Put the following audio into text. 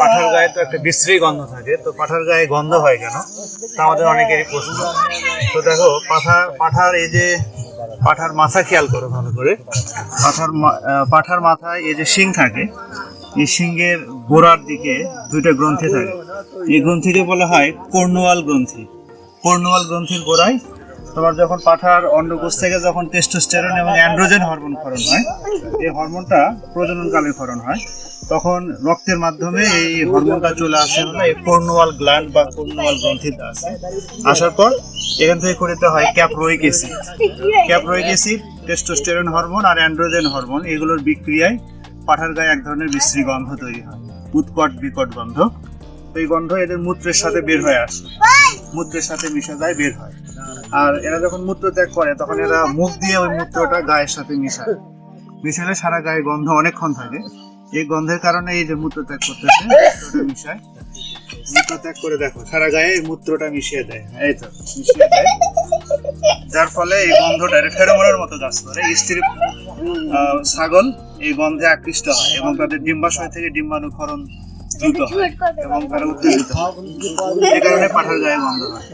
পাঠার গায়ে তো একটা বিশ্রী গন্ধ থাকে, তো পাঠার গায়ে গন্ধ হয় কেন? তা আমাদের অনেকেরই প্রশ্ন। তো দেখো, পাঠা, পাঠার এই যে পাঠার মাথা খেয়াল করো ভালো করে। পাঠার পাঠার মাথায় এই যে শিং থাকে, এই শিংয়ের গোড়ার দিকে দুইটা গ্রন্থি থাকে। এই গ্রন্থিকে বলা হয় কর্ণওয়াল গ্রন্থি। কর্ণওয়াল গ্রন্থির গোড়ায় তোমার যখন পাঠার অন্ডকোষ থেকে যখন টেস্টোস্টেরন এবং অ্যান্ড্রোজেন হরমোন ক্ষরণ হয়, এই হরমোনটা প্রজননকালে ক্ষরণ হয়। তখন রক্তের মাধ্যমে এই হরমোনটা চলে আসে হলো এই কর্নোয়াল গ্ল্যান্ড বা কর্নোয়াল গ্রন্থিতে আসে। আসার পর এখান থেকে করিতে হয় caproic acid. Caproic acid, testosterone hormone আর অ্যান্ড্রোজেন হরমোন, এগুলোর বিক্রিয়ায় পাঠার গায়ে এক ধরনের বিশ্রী গন্ধ তৈরি হয়। উৎকট বিকট গন্ধ। তো এই গন্ধ এদের মূত্রের সাথে বের হয়ে আসে। মূত্রের সাথে মিশে যায়, বের হয়। আর এরা যখন মূত্র ত্যাগ করে, তখন এরা মুখ দিয়ে ওই মূত্রটা গায়ের সাথে মিশায়। মিশালে সারা গায়ে গন্ধ অনেকক্ষণ থাকে। এই গন্ধের কারণে এই যে মূত্র ত্যাগ করতেছে মূত্র ত্যাগ করে দেখো, সারা গায়ে এই মূত্রটা মিশিয়ে দেয়। এই তো, মিশিয়ে দেয়। যার ফলে এই গন্ধটা ফেরোমনের মতো কাজ করে স্ত্রী ছাগল এই গন্ধে আকৃষ্ট হয় এবং তাদের ডিম্বাশয় থেকে ডিম্বাণুক্ষরণ দ্রুত হয় এবং তারা উত্তেজিত হয়। এই কারণে পাঠার গায়ে গন্ধ হয়।